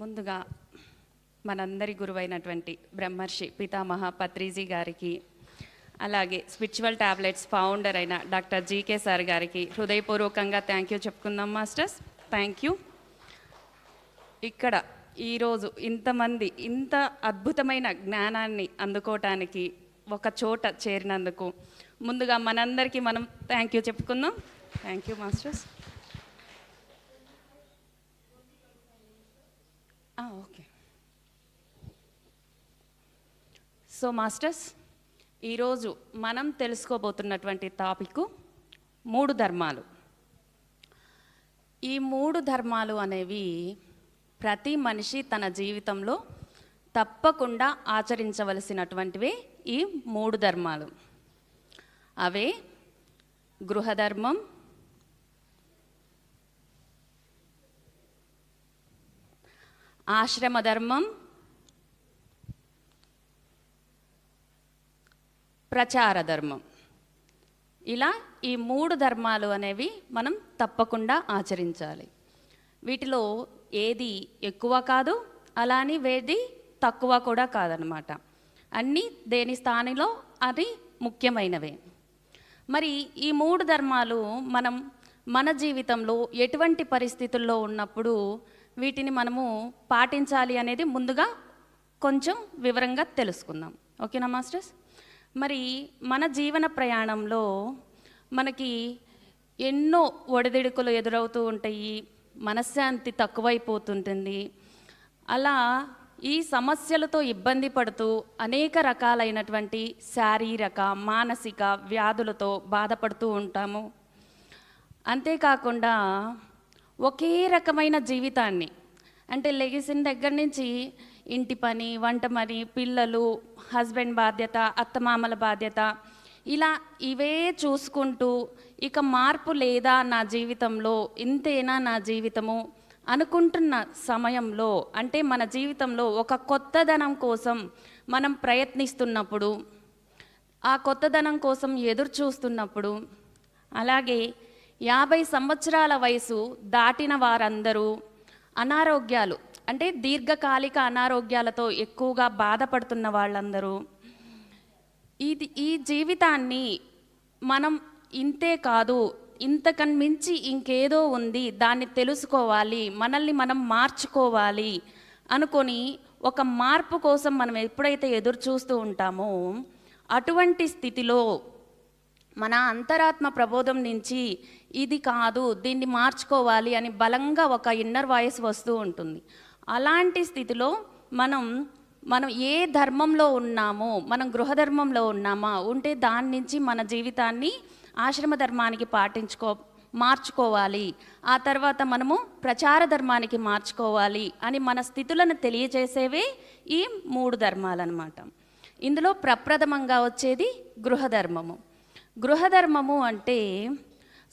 ముందుగా మనందరి గురువైనటువంటి బ్రహ్మర్షి పితామహ పత్రిజీ గారికి అలాగే స్పిరిచువల్ ట్యాబ్లెట్స్ ఫౌండర్ అయిన డాక్టర్ జీకే సార్ గారికి హృదయపూర్వకంగా థ్యాంక్ యూ చెప్పుకుందాం మాస్టర్స్. థ్యాంక్ యూ ఇక్కడ ఈరోజు ఇంతమంది ఇంత అద్భుతమైన జ్ఞానాన్ని అందుకోవటానికి ఒక చోట చేరినందుకు ముందుగా మనందరికీ మనం థ్యాంక్ యూ చెప్పుకుందాం. Thank you masters. Okay so masters ఈరోజు మనం తెలుసుకోబోతున్నటువంటి టాపిక్ మూడు ధర్మాలు. ఈ మూడు ధర్మాలు అనేవి ప్రతి మనిషి తన జీవితంలో తప్పకుండా ఆచరించవలసినటువంటివే ఈ మూడు ధర్మాలు. అవే గృహధర్మం ఆశ్రమ ధర్మం ప్రచార ధర్మం ఇలా ఈ మూడు ధర్మాలు అనేవి మనం తప్పకుండా ఆచరించాలి. వీటిలో ఏది ఎక్కువ కాదు అలాని వేది తక్కువ కూడా కాదనమాట. అన్నీ దేని స్థానిలో అది ముఖ్యమైనవే. మరి ఈ మూడు ధర్మాలు మనం మన జీవితంలో ఎటువంటి పరిస్థితుల్లో ఉన్నప్పుడు వీటిని మనము పాటించాలి అనేది ముందుగా కొంచెం వివరంగా తెలుసుకుందాం. ఓకేనా మాస్టర్స్? మరి మన జీవన ప్రయాణంలో మనకి ఎన్నో ఒడిదిడుకులు ఎదురవుతూ ఉంటాయి మనశ్శాంతి తక్కువైపోతుంటుంది. అలా ఈ సమస్యలతో ఇబ్బంది పడుతూ అనేక రకాలైనటువంటి శారీరక మానసిక వ్యాధులతో బాధపడుతూ ఉంటాము. అంతేకాకుండా ఒకే రకమైన జీవితాన్ని. అంటే లెగిసిన దగ్గర నుంచి ఇంటి పని వంట పని పిల్లలు హస్బెండ్ బాధ్యత అత్తమామల బాధ్యత ఇలా ఇవే చూసుకుంటూ ఇక మార్పు లేదా నా జీవితంలో ఇంతేనా నా జీవితము అనుకుంటున్న సమయంలో అంటే మన జీవితంలో ఒక కొత్తదనం కోసం మనం ప్రయత్నిస్తున్నప్పుడు ఆ కొత్తదనం కోసం ఎదురు చూస్తున్నప్పుడు అలాగే యాభై సంవత్సరాల వయసు దాటిన వారందరూ అనారోగ్యాలు అంటే దీర్ఘకాలిక అనారోగ్యాలతో ఎక్కువగా బాధపడుతున్న వాళ్ళందరూ ఇది ఈ జీవితాన్ని మనం ఇంతే కాదు ఇంతకన్నా మించి ఇంకేదో ఉంది దాన్ని తెలుసుకోవాలి మనల్ని మనం మార్చుకోవాలి అనుకొని ఒక మార్పు కోసం మనం ఎప్పుడైతే ఎదురు చూస్తూ ఉంటామో అటువంటి స్థితిలో మన అంతరాత్మ ప్రబోధం నుంచి ఇది కాదు దీన్ని మార్చుకోవాలి అని బలంగా ఒక ఇన్నర్ వాయిస్ వస్తూ ఉంటుంది. అలాంటి స్థితిలో మనం మనం ఏ ధర్మంలో ఉన్నామో మనం గృహధర్మంలో ఉన్నామా ఉంటే దాని నుంచి మన జీవితాన్ని ఆశ్రమ ధర్మానికి పాటించుకో మార్చుకోవాలి. ఆ తర్వాత మనము ప్రచార ధర్మానికి మార్చుకోవాలి అని మన స్థితులను తెలియజేసేవే ఈ మూడు ధర్మాలన్నమాట. ఇందులో ప్రప్రథమంగా వచ్చేది గృహధర్మము. గృహధర్మము అంటే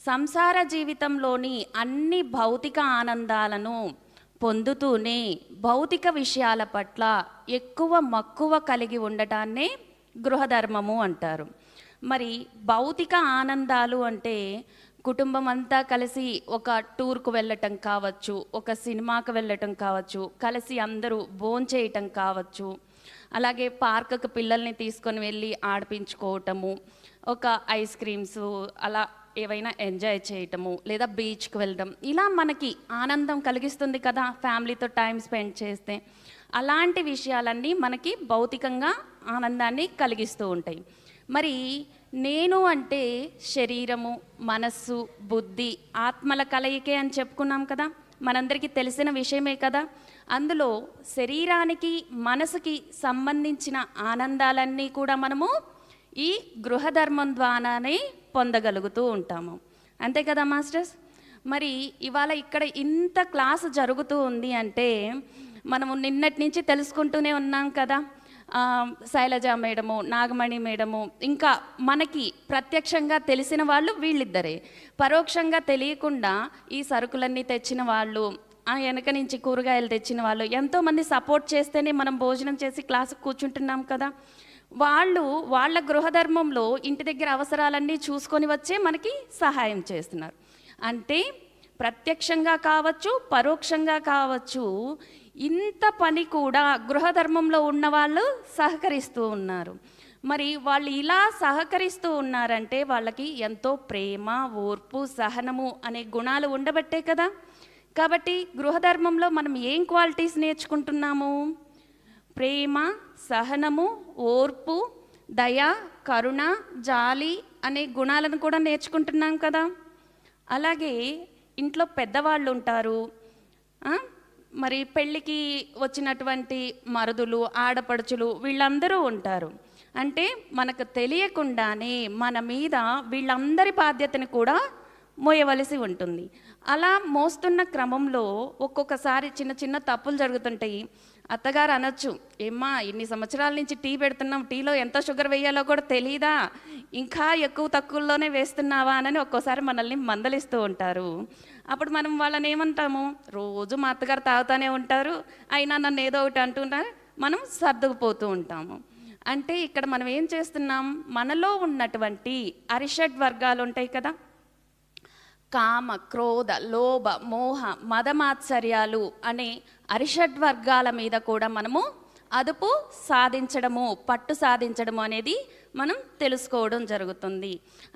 సంసార జీవితంలోని అన్ని భౌతిక ఆనందాలను పొందుతూనే భౌతిక విషయాల పట్ల ఎక్కువ మక్కువ కలిగి ఉండటాన్నే గృహధర్మము అంటారు. మరి భౌతిక ఆనందాలు అంటే కుటుంబం అంతా కలిసి ఒక టూర్కు వెళ్ళటం కావచ్చు ఒక సినిమాకు వెళ్ళటం కావచ్చు కలిసి అందరూ భోంచేయటం కావచ్చు అలాగే పార్కుకు పిల్లల్ని తీసుకొని వెళ్ళి ఆడిపించుకోవటము ఒక ఐస్ క్రీమ్స్ అలా ఏవైనా ఎంజాయ్ చేయటము లేదా బీచ్కి వెళ్ళడం ఇలా మనకి ఆనందం కలిగిస్తుంది కదా ఫ్యామిలీతో టైం స్పెండ్ చేస్తే. అలాంటి విషయాలన్నీ మనకి భౌతికంగా ఆనందాన్ని కలిగిస్తూ ఉంటాయి. మరి నేను అంటే శరీరము మనస్సు బుద్ధి ఆత్మల కలయికే అని చెప్పుకున్నాం కదా. మనందరికీ తెలిసిన విషయమే కదా. అందులో శరీరానికి మనసుకి సంబంధించిన ఆనందాలన్నీ కూడా మనము ఈ గృహధర్మం ద్వారానే పొందగలుగుతూ ఉంటాము. అంతే కదా మాస్టర్స్? మరి ఇవాళ ఇక్కడ ఇంత క్లాసు జరుగుతూ ఉంది అంటే మనము నిన్నటి నుంచి తెలుసుకుంటూనే ఉన్నాం కదా. శైలజ మేడము నాగమణి మేడము ఇంకా మనకి ప్రత్యక్షంగా తెలిసిన వాళ్ళు వీళ్ళిద్దరే. పరోక్షంగా తెలియకుండా ఈ సరుకులన్నీ తెచ్చిన వాళ్ళు ఆ వెనక నుంచి కూరగాయలు తెచ్చిన వాళ్ళు. ఎంతోమంది సపోర్ట్ చేస్తేనే మనం భోజనం చేసి క్లాసుకు కూర్చుంటున్నాం కదా. వాళ్ళు వాళ్ళ గృహధర్మంలో ఇంటి దగ్గర అవసరాలన్నీ చూసుకొని వచ్చే మనకి సహాయం చేస్తున్నారు. అంటే ప్రత్యక్షంగా కావచ్చు పరోక్షంగా కావచ్చు ఇంత పని కూడా గృహధర్మంలో ఉన్న వాళ్ళు సహకరిస్తూ ఉన్నారు. మరి వాళ్ళు ఇలా సహకరిస్తూ ఉన్నారంటే వాళ్ళకి ఎంతో ప్రేమ ఓర్పు సహనము అనే గుణాలు ఉండబట్టే కదా. కాబట్టి గృహధర్మంలో మనం ఏం క్వాలిటీస్ నేర్చుకుంటున్నాము? ప్రేమ సహనము ఓర్పు దయ కరుణ జాలి అనే గుణాలను కూడా నేర్చుకుంటున్నాం కదా. అలాగే ఇంట్లో పెద్దవాళ్ళు ఉంటారు. మరి పెళ్ళికి వచ్చినటువంటి మరుదులు ఆడపడుచులు వీళ్ళందరూ ఉంటారు. అంటే మనకు తెలియకుండానే మన మీద వీళ్ళందరి బాధ్యతని కూడా మోయవలసి ఉంటుంది. అలా మోస్తున్న క్రమంలో ఒక్కొక్కసారి చిన్న చిన్న తప్పులు జరుగుతుంటాయి. అత్తగారు అనొచ్చు ఏమ్మా ఇన్ని సంవత్సరాల నుంచి టీ పెడుతున్నాం టీలో ఎంత షుగర్ వేయాలో కూడా తెలీదా? ఇంకా ఎక్కువ తక్కువలోనే వేస్తున్నావా? అని ఒక్కోసారి మనల్ని మందలిస్తూ ఉంటారు. అప్పుడు మనం వాళ్ళని ఏమంటాము? రోజు మా అత్తగారు తాగుతూనే ఉంటారు అయినా నన్ను ఏదో ఒకటి అంటున్నా మనం సర్దుకుపోతూ ఉంటాము. అంటే ఇక్కడ మనం ఏం చేస్తున్నాం? మనలో ఉన్నటువంటి అరిషడ్ వర్గాలు ఉంటాయి కదా కామ క్రోధ లోభ మోహ మదమాత్సర్యాలు అనే అరిషడ్ వర్గాల మీద కూడా మనము అదుపు సాధించడము పట్టు సాధించడము అనేది మనం తెలుసుకోవడం జరుగుతుంది.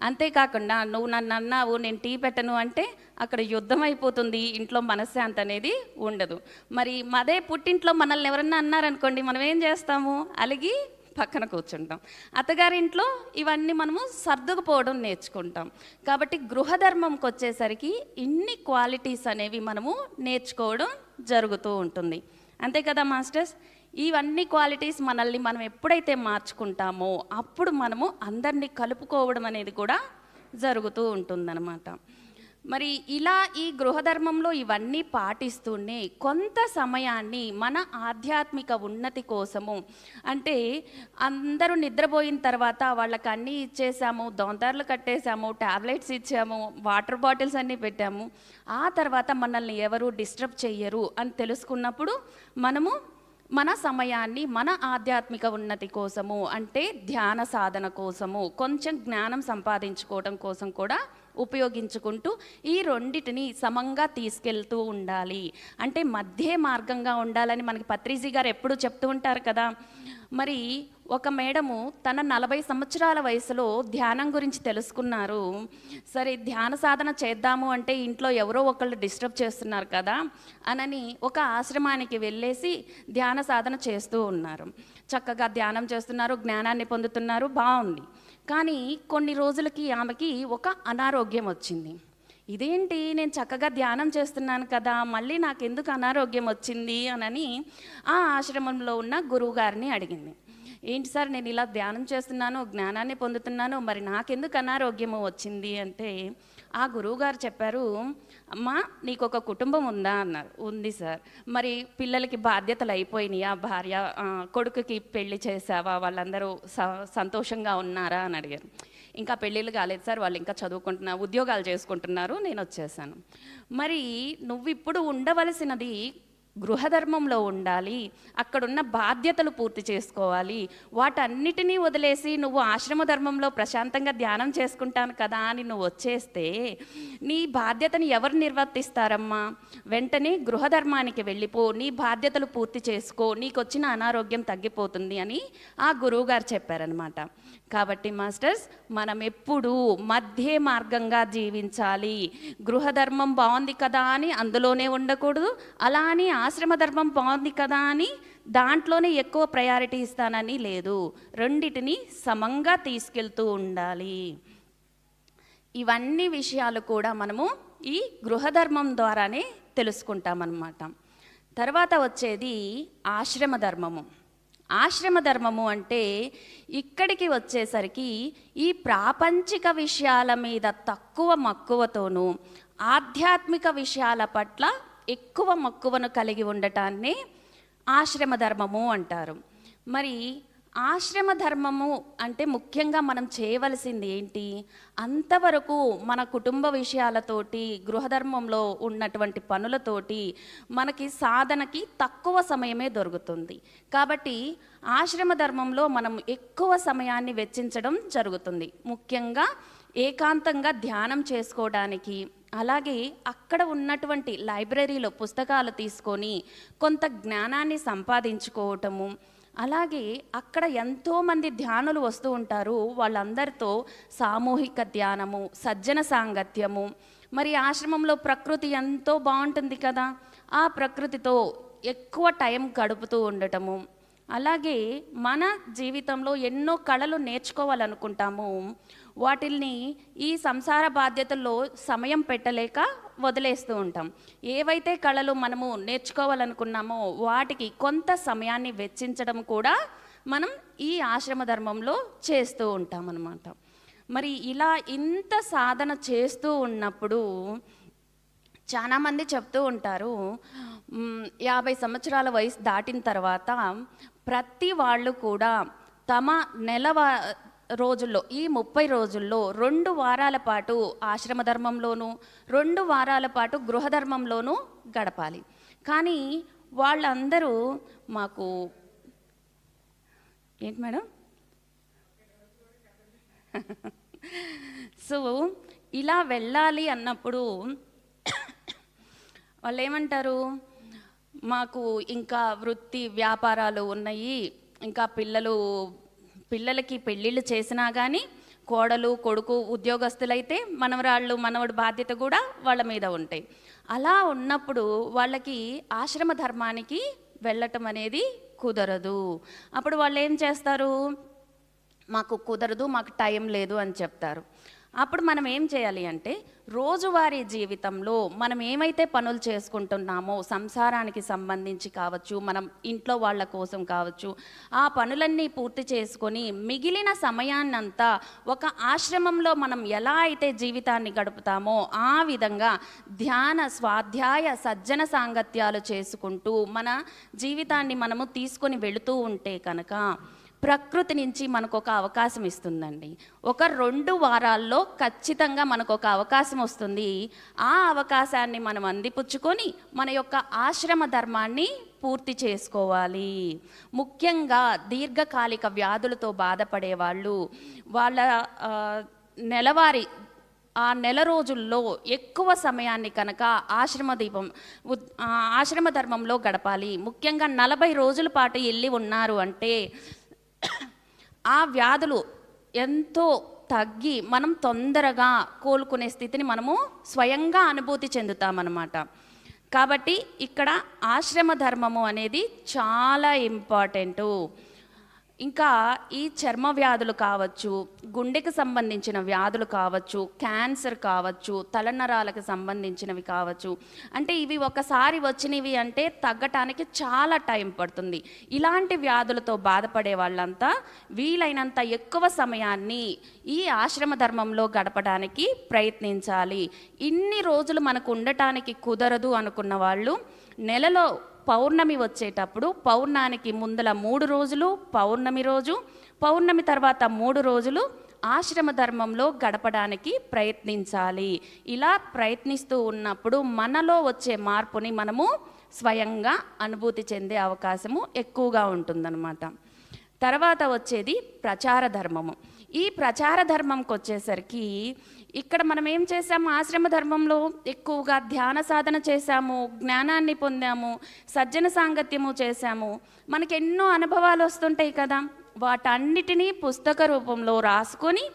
అంతేకాకుండా నువ్వు నన్ను అన్నావు నేను టీ పెట్టను అంటే అక్కడ యుద్ధం అయిపోతుంది ఇంట్లో మనశ్శాంతి అనేది ఉండదు. మరి మదే పుట్టింట్లో మనల్ని ఎవరన్నా అన్నారనుకోండి మనం ఏం చేస్తాము? అలిగి పక్కన కూర్చుంటాం. అత్తగారింట్లో ఇవన్నీ మనము సర్దుకుపోవడం నేర్చుకుంటాం. కాబట్టి గృహధర్మంకి వచ్చేసరికి ఇన్ని క్వాలిటీస్ అనేవి మనము నేర్చుకోవడం జరుగుతూ ఉంటుంది. అంతే కదా మాస్టర్స్? ఇవన్నీ క్వాలిటీస్ మనల్ని మనం ఎప్పుడైతే మార్చుకుంటామో అప్పుడు మనము అందరినీ కలుపుకోవడం అనేది కూడా జరుగుతూ ఉంటుందన్నమాట. మరి ఇలా ఈ గృహధర్మంలో ఇవన్నీ పాటిస్తూనే కొంత సమయాన్ని మన ఆధ్యాత్మిక ఉన్నతి కోసము అంటే అందరూ నిద్రపోయిన తర్వాత వాళ్ళకి అన్నీ ఇచ్చేసాము దొంతర్లు కట్టేసాము టాబ్లెట్స్ ఇచ్చాము వాటర్ బాటిల్స్ అన్నీ పెట్టాము. ఆ తర్వాత మనల్ని ఎవరు డిస్టర్బ్ చెయ్యరు అని తెలుసుకున్నప్పుడు మనము మన సమయాన్ని మన ఆధ్యాత్మిక ఉన్నతి కోసము అంటే ధ్యాన సాధన కోసము కొంచెం జ్ఞానం సంపాదించుకోవడం కోసం కూడా ఉపయోగించుకుంటూ ఈ రెండిటిని సమంగా తీసుకెళ్తూ ఉండాలి. అంటే మధ్య మార్గంగా ఉండాలని మనకి పత్రిజీ గారు ఎప్పుడూ చెప్తూ ఉంటారు కదా. మరి ఒక మేడము తన నలభై సంవత్సరాల వయసులో ధ్యానం గురించి తెలుసుకున్నారు. సరే ధ్యాన సాధన చేద్దాము అంటే ఇంట్లో ఎవరో ఒకళ్ళు డిస్టర్బ్ చేస్తున్నారు కదా అనని ఒక ఆశ్రమానికి వెళ్ళేసి ధ్యాన సాధన చేస్తూ ఉన్నారు. చక్కగా ధ్యానం చేస్తున్నారు జ్ఞానాన్ని పొందుతున్నారు బాగుంది. కానీ కొన్ని రోజులకి ఆమెకి ఒక అనారోగ్యం వచ్చింది. ఇదేంటి? నేను చక్కగా ధ్యానం చేస్తున్నాను కదా మళ్ళీ నాకు ఎందుకు అనారోగ్యం వచ్చింది? అనని ఆ ఆశ్రమంలో ఉన్న గురువుగారిని అడిగింది. ఏంటి సార్ నేను ఇలా ధ్యానం చేస్తున్నాను జ్ఞానాన్ని పొందుతున్నాను మరి నాకెందుకు అనారోగ్యము వచ్చింది అంటే ఆ గురువుగారు చెప్పారు అమ్మా నీకు ఒక కుటుంబం ఉందా? అన్నారు. ఉంది సార్. మరి పిల్లలకి బాధ్యతలు అయిపోయినాయా? భార్య కొడుకుకి పెళ్ళి చేసావా వాళ్ళందరూ స- సంతోషంగా ఉన్నారా? అని అడిగారు. ఇంకా పెళ్ళిళ్ళు కాలేదు సార్. వాళ్ళు ఇంకా చదువుకుంటున్నారు ఉద్యోగాలు చేసుకుంటున్నారు. నేను వచ్చేసాను. మరి నువ్వు ఇప్పుడు ఉండవలసినది గృహధర్మంలో ఉండాలి అక్కడున్న బాధ్యతలు పూర్తి చేసుకోవాలి వాటన్నిటినీ వదిలేసి నువ్వు ఆశ్రమ ధర్మంలో ప్రశాంతంగా ధ్యానం చేసుకుంటాను కదా అని నువ్వు వచ్చేస్తే నీ బాధ్యతని ఎవరు నిర్వర్తిస్తారమ్మా? వెంటనే గృహధర్మానికి వెళ్ళిపో నీ బాధ్యతలు పూర్తి చేసుకో నీకు వచ్చిన అనారోగ్యం తగ్గిపోతుంది అని ఆ గురువుగారు చెప్పారనమాట కాబట్టి మాస్టర్స్ మనం ఎప్పుడూ మధ్య మార్గంగా జీవించాలి. గృహధర్మం బాగుంది కదా అని అందులోనే ఉండకూడదు. అలా అని ఆశ్రమ ధర్మం బాగుంది కదా అని దాంట్లోనే ఎక్కువ ప్రయారిటీ ఇస్తానని లేదు. రెండిటిని సమంగా తీసుకెళ్తూ ఉండాలి. ఇవన్నీ విషయాలు కూడా మనము ఈ గృహధర్మం ద్వారానే తెలుసుకుంటామన్నమాట. తర్వాత వచ్చేది ఆశ్రమ ధర్మము ఆశ్రమ ధర్మము అంటే ఇక్కడికి వచ్చేసరికి ఈ ప్రాపంచిక విషయాల మీద తక్కువ మక్కువతోనూ ఆధ్యాత్మిక విషయాల పట్ల ఎక్కువ మక్కువను కలిగి ఉండటాన్ని ఆశ్రమ ధర్మము అంటారు. మరి ఆశ్రమ ధర్మము అంటే ముఖ్యంగా మనం చేయవలసింది ఏంటి? అంతవరకు మన కుటుంబ విషయాలతోటి గృహధర్మంలో ఉన్నటువంటి పనులతోటి మనకి సాధనకి తక్కువ సమయమే దొరుకుతుంది. కాబట్టి ఆశ్రమ ధర్మంలో మనం ఎక్కువ సమయాన్ని వెచ్చించడం జరుగుతుంది. ముఖ్యంగా ఏకాంతంగా ధ్యానం చేసుకోవడానికి అలాగే అక్కడ ఉన్నటువంటి లైబ్రరీలో పుస్తకాలు తీసుకొని కొంత జ్ఞానాన్ని సంపాదించుకోవటము అలాగే అక్కడ ఎంతోమంది ధ్యానులు వస్తూ ఉంటారు. వాళ్ళందరితో సామూహిక ధ్యానము సజ్జన సాంగత్యము. మరి ఆశ్రమంలో ప్రకృతి ఎంతో బాగుంటుంది కదా. ఆ ప్రకృతితో ఎక్కువ టైం గడుపుతూ ఉండటము. అలాగే మన జీవితంలో ఎన్నో కళలు నేర్చుకోవాలనుకుంటాము. వాటిల్ని ఈ సంసార బాధ్యతల్లో సమయం పెట్టలేక వదిలేస్తూ ఉంటాం. ఏవైతే కళలు మనము నేర్చుకోవాలనుకున్నామో వాటికి కొంత సమయాన్ని వెచ్చించడం కూడా మనం ఈ ఆశ్రమ ధర్మంలో చేస్తూ ఉంటాం అన్నమాట మరి ఇలా ఇంత సాధన చేస్తూ ఉన్నప్పుడు చాలామంది చెప్తూ ఉంటారు యాభై సంవత్సరాల వయసు దాటిన తర్వాత ప్రతి వాళ్ళు కూడా తమ నెల రోజుల్లో ఈ ముప్పై రోజుల్లో రెండు వారాల పాటు ఆశ్రమ ధర్మంలోనూ రెండు వారాల పాటు గృహధర్మంలోనూ గడపాలి. కానీ వాళ్ళందరూ మాకు ఏంటి మేడం? సో ఇలా వెళ్ళాలి అన్నప్పుడు వాళ్ళు ఏమంటారు మాకు ఇంకా వృత్తి వ్యాపారాలు ఉన్నాయి. ఇంకా పిల్లలు పిల్లలకి పెళ్ళిళ్ళు చేసినా కానీ కోడలు కొడుకు ఉద్యోగస్తులైతే మనవరాళ్ళు మనవడి బాధ్యత కూడా వాళ్ళ మీద ఉంటాయి. అలా ఉన్నప్పుడు వాళ్ళకి ఆశ్రమ ధర్మానికి వెళ్ళటం అనేది కుదరదు. అప్పుడు వాళ్ళు ఏం చేస్తారు? మాకు కుదరదు మాకు టైం లేదు అని చెప్తారు. అప్పుడు మనం ఏం చేయాలి అంటే రోజువారీ జీవితంలో మనం ఏమైతే పనులు చేసుకుంటున్నామో సంసారానికి సంబంధించి కావచ్చు మనం ఇంట్లో వాళ్ళ కోసం కావచ్చు ఆ పనులన్నీ పూర్తి చేసుకొని మిగిలిన సమయాన్నంతా ఒక ఆశ్రమంలో మనం ఎలా అయితే జీవితాన్ని గడుపుతామో ఆ విధంగా ధ్యాన స్వాధ్యాయ సజ్జన సాంగత్యాలు చేసుకుంటూ మన జీవితాన్ని మనము తీసుకొని వెళుతూ ఉంటే కనుక ప్రకృతి నుంచి మనకు ఒక అవకాశం ఇస్తుందండి. ఒక రెండు వారాల్లో ఖచ్చితంగా మనకు ఒక అవకాశం వస్తుంది. ఆ అవకాశాన్ని మనం అందిపుచ్చుకొని మన యొక్క ఆశ్రమ ధర్మాన్ని పూర్తి చేసుకోవాలి. ముఖ్యంగా దీర్ఘకాలిక వ్యాధులతో బాధపడే వాళ్ళు వాళ్ళ నెలవారి నెలవారీ ఆ నెల రోజుల్లో ఎక్కువ సమయాన్ని కనుక ఆశ్రమ దీపం ఆశ్రమ ధర్మంలో గడపాలి. ముఖ్యంగా నలభై రోజుల పాటు వెళ్ళి ఉన్నారు అంటే ఆ వ్యాధులు ఎంతో తగ్గి మనం తొందరగా కోలుకునే స్థితిని మనము స్వయంగా అనుభూతి చెందుతామన్నమాట. కాబట్టి ఇక్కడ ఆశ్రమ ధర్మము అనేది చాలా ఇంపార్టెంటు. ఇంకా ఈ చర్మ వ్యాధులు కావచ్చు గుండెకి సంబంధించిన వ్యాధులు కావచ్చు క్యాన్సర్ కావచ్చు తలనరాలకు సంబంధించినవి కావచ్చు. అంటే ఇవి ఒకసారి వచ్చినవి అంటే తగ్గటానికి చాలా టైం పడుతుంది. ఇలాంటి వ్యాధులతో బాధపడే వాళ్ళంతా వీలైనంత ఎక్కువ సమయాన్ని ఈ ఆశ్రమ ధర్మంలో గడపడానికి ప్రయత్నించాలి. ఇన్ని రోజులు మనకు ఉండటానికి కుదరదు అనుకున్న వాళ్ళు నెలలో పౌర్ణమి వచ్చేటప్పుడు పౌర్ణానికి ముందల మూడు రోజులు పౌర్ణమి రోజు పౌర్ణమి తర్వాత మూడు రోజులు ఆశ్రమ ధర్మంలో గడపడానికి ప్రయత్నించాలి. ఇలా ప్రయత్నిస్తూ ఉన్నప్పుడు మనలో వచ్చే మార్పుని మనము స్వయంగా అనుభూతి చెందే అవకాశము ఎక్కువగా ఉంటుందన్నమాట. తర్వాత వచ్చేది ప్రచార ధర్మము. ఈ ప్రచార ధర్మంకి వచ్చేసరికి ఇక్కడ మనం ఏం చేసాము ఆశ్రమ ధర్మంలో ఎక్కువగా ధ్యాన సాధన చేశాము జ్ఞానాన్ని పొందాము సజ్జన సాంగత్యము చేశాము. మనకి ఎన్నో అనుభవాలు వస్తుంటాయి కదా. వాటన్నిటినీ పుస్తక రూపంలో రాసుకొని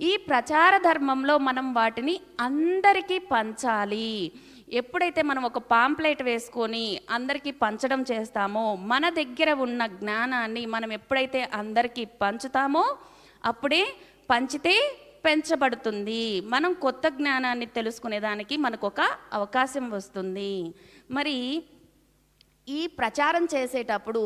ఈ ప్రచార ధర్మంలో మనం వాటిని అందరికీ పంచాలి. ఎప్పుడైతే మనం ఒక పాంప్లెట్ వేసుకొని అందరికీ పంచడం చేస్తామో మన దగ్గర ఉన్న జ్ఞానాన్ని మనం ఎప్పుడైతే అందరికీ పంచుతామో అప్పుడే పంచితే పెంచబడుతుంది. మనం కొత్త జ్ఞానాన్ని తెలుసుకునేదానికి మనకు ఒక అవకాశం వస్తుంది. మరి ఈ ప్రచారం చేసేటప్పుడు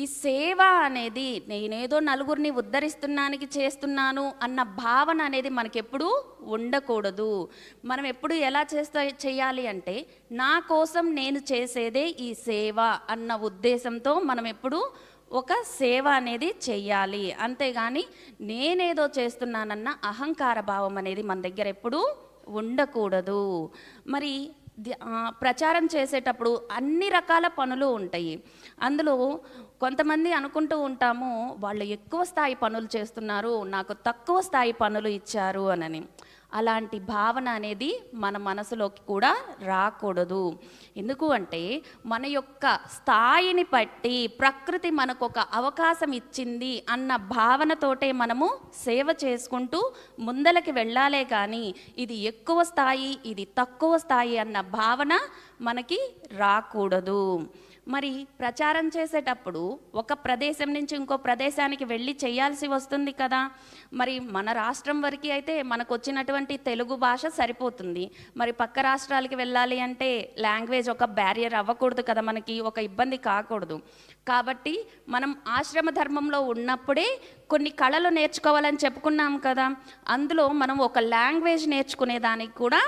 ఈ సేవ అనేది నేనేదో నలుగురిని ఉద్ధరిస్తున్నానికి చేస్తున్నాను అన్న భావన అనేది మనకెప్పుడు ఉండకూడదు. మనం ఎప్పుడు ఎలా చేస్తా చేయాలి అంటే నా కోసం నేను చేసేదే ఈ సేవ అన్న ఉద్దేశంతో మనం ఎప్పుడు ఒక సేవ అనేది చెయ్యాలి. అంతేగాని నేనేదో చేస్తున్నానన్న అహంకార భావం అనేది మన దగ్గర ఎప్పుడూ ఉండకూడదు. మరి ప్రచారం చేసేటప్పుడు అన్ని రకాల పనులు ఉంటాయి. అందులో కొంతమంది అనుకుంటూ ఉంటాము వాళ్ళు ఎక్కువ స్థాయి పనులు చేస్తున్నారు నాకు తక్కువ స్థాయి పనులు ఇచ్చారు అనని. అలాంటి భావన అనేది మన మనసులోకి కూడా రాకూడదు. ఎందుకు అంటే మన యొక్క స్థాయిని బట్టి ప్రకృతి మనకు ఒక అవకాశం ఇచ్చింది అన్న భావనతోటే మనము సేవ చేసుకుంటూ ముందలకి వెళ్ళాలే కానీ ఇది ఎక్కువ స్థాయి ఇది తక్కువ స్థాయి అన్న భావన మనకి రాకూడదు. మరి ప్రచారం చేసేటప్పుడు ఒక ప్రదేశం నుంచి ఇంకో ప్రదేశానికి వెళ్ళి చేయాల్సి వస్తుంది కదా. మరి మన రాష్ట్రం వరకు అయితే మనకు వచ్చినటువంటి తెలుగు భాష సరిపోతుంది. మరి పక్క రాష్ట్రాలకి వెళ్ళాలి అంటే లాంగ్వేజ్ ఒక బ్యారియర్ అవ్వకూడదు కదా మనకి ఒక ఇబ్బంది కాకూడదు. కాబట్టి మనం ఆశ్రమ ధర్మంలో ఉన్నప్పుడే కొన్ని కళలు నేర్చుకోవాలని చెప్పుకున్నాం కదా. అందులో మనం ఒక లాంగ్వేజ్ నేర్చుకునే దానికి కూడా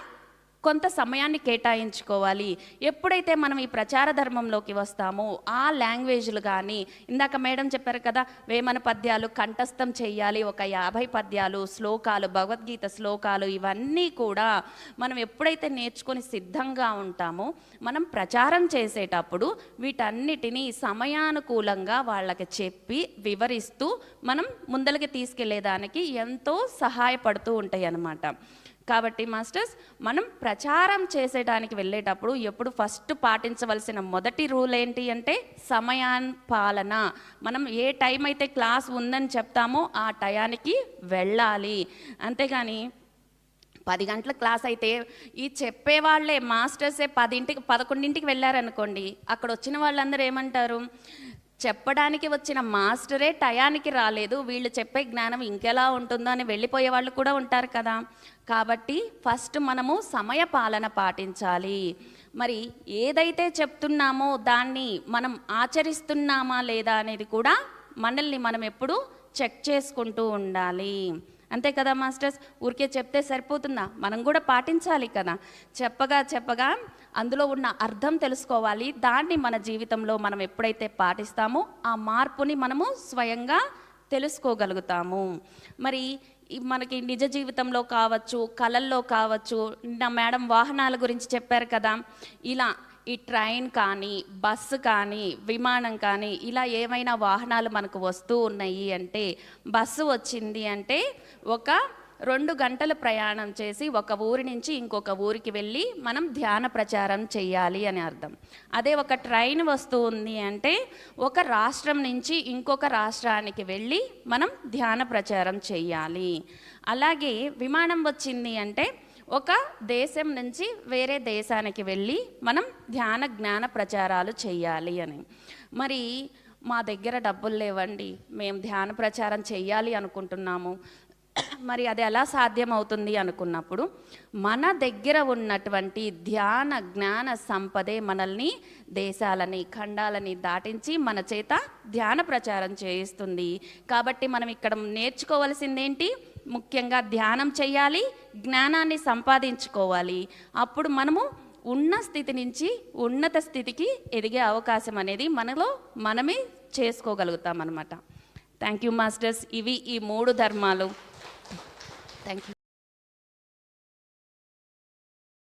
కొంత సమయాన్ని కేటాయించుకోవాలి. ఎప్పుడైతే మనం ఈ ప్రచార ధర్మంలోకి వస్తామో ఆ లాంగ్వేజ్లు కానీ ఇందాక మేడం చెప్పారు కదా వేమన పద్యాలు కంఠస్థం చేయాలి ఒక యాభై పద్యాలు శ్లోకాలు భగవద్గీత శ్లోకాలు ఇవన్నీ కూడా మనం ఎప్పుడైతే నేర్చుకొని సిద్ధంగా ఉంటామో మనం ప్రచారం చేసేటప్పుడు వీటన్నిటినీ సమయానుకూలంగా వాళ్ళకి చెప్పి వివరిస్తూ మనం ముందలకి తీసుకెళ్ళేదానికి ఎంతో సహాయపడుతూ ఉంటాయి అన్నమాట కాబట్టి మాస్టర్స్ మనం ప్రచారం చేసేటానికి వెళ్ళేటప్పుడు ఎప్పుడు ఫస్ట్ పాటించవలసిన మొదటి రూల్ ఏంటి అంటే సమయాన్ పాలన. మనం ఏ టైం అయితే క్లాస్ ఉందని చెప్తామో ఆ టయానికి వెళ్ళాలి. అంతేగాని పది గంటల క్లాస్ అయితే ఈ చెప్పేవాళ్ళే మాస్టర్సే పదింటికి పదకొండింటికి వెళ్ళారనుకోండి అక్కడ వచ్చిన వాళ్ళందరూ ఏమంటారు? చెప్పడానికి వచ్చిన మాస్టరే టయానికి రాలేదు వీళ్ళు చెప్పే జ్ఞానం ఇంకెలా ఉంటుందో అని వెళ్ళిపోయే వాళ్ళు కూడా ఉంటారు కదా. కాబట్టి ఫస్ట్ మనము సమయ పాలన పాటించాలి. మరి ఏదైతే చెప్తున్నామో దాన్ని మనం ఆచరిస్తున్నామా లేదా అనేది కూడా మనల్ని మనం ఎప్పుడు చెక్ చేసుకుంటూ ఉండాలి. అంతే కదా మాస్టర్స్? ఊరికే చెప్తే సరిపోతుందా? మనం కూడా పాటించాలి కదా. చెప్పగా చెప్పగా అందులో ఉన్న అర్థం తెలుసుకోవాలి. దాన్ని మన జీవితంలో మనం ఎప్పుడైతే పాటిస్తామో ఆ మార్పుని మనము స్వయంగా తెలుసుకోగలుగుతాము. మరి మనకి నిజ జీవితంలో కావచ్చు కళల్లో కావచ్చు నా మేడం వాహనాల గురించి చెప్పారు కదా. ఇలా ఈ ట్రైన్ కానీ బస్సు కానీ విమానం కానీ ఇలా ఏమైనా వాహనాలు మనకు వస్తూ ఉన్నాయి అంటే బస్సు వచ్చింది అంటే ఒక రెండు గంటలు ప్రయాణం చేసి ఒక ఊరి నుంచి ఇంకొక ఊరికి వెళ్ళి మనం ధ్యాన ప్రచారం చేయాలి అని అర్థం. అదే ఒక ట్రైన్ వస్తూ ఉంది అంటే ఒక రాష్ట్రం నుంచి ఇంకొక రాష్ట్రానికి వెళ్ళి మనం ధ్యాన ప్రచారం చేయాలి. అలాగే విమానం వచ్చింది అంటే ఒక దేశం నుంచి వేరే దేశానికి వెళ్ళి మనం ధ్యాన జ్ఞాన ప్రచారాలు చేయాలి అని. మరి మా దగ్గర డబ్బులు లేవండి మేము ధ్యాన ప్రచారం చేయాలి అనుకుంటున్నాము. మరి అది ఎలా సాధ్యమవుతుంది అనుకున్నప్పుడు మన దగ్గర ఉన్నటువంటి ధ్యాన జ్ఞాన సంపదే మనల్ని దేశాలని ఖండాలని దాటించి మన చేత ధ్యాన ప్రచారం చేయిస్తుంది. కాబట్టి మనం ఇక్కడ నేర్చుకోవాల్సిందేంటి? ముఖ్యంగా ధ్యానం చేయాలి జ్ఞానాన్ని సంపాదించుకోవాలి. అప్పుడు మనము ఉన్న స్థితి నుంచి ఉన్నత స్థితికి ఎదిగే అవకాశం అనేది మనలో మనమే చేసుకోగలుగుతాం అనమాట థ్యాంక్ యూ మాస్టర్స్ ఇవి ఈ మూడు ధర్మాలు. Thank you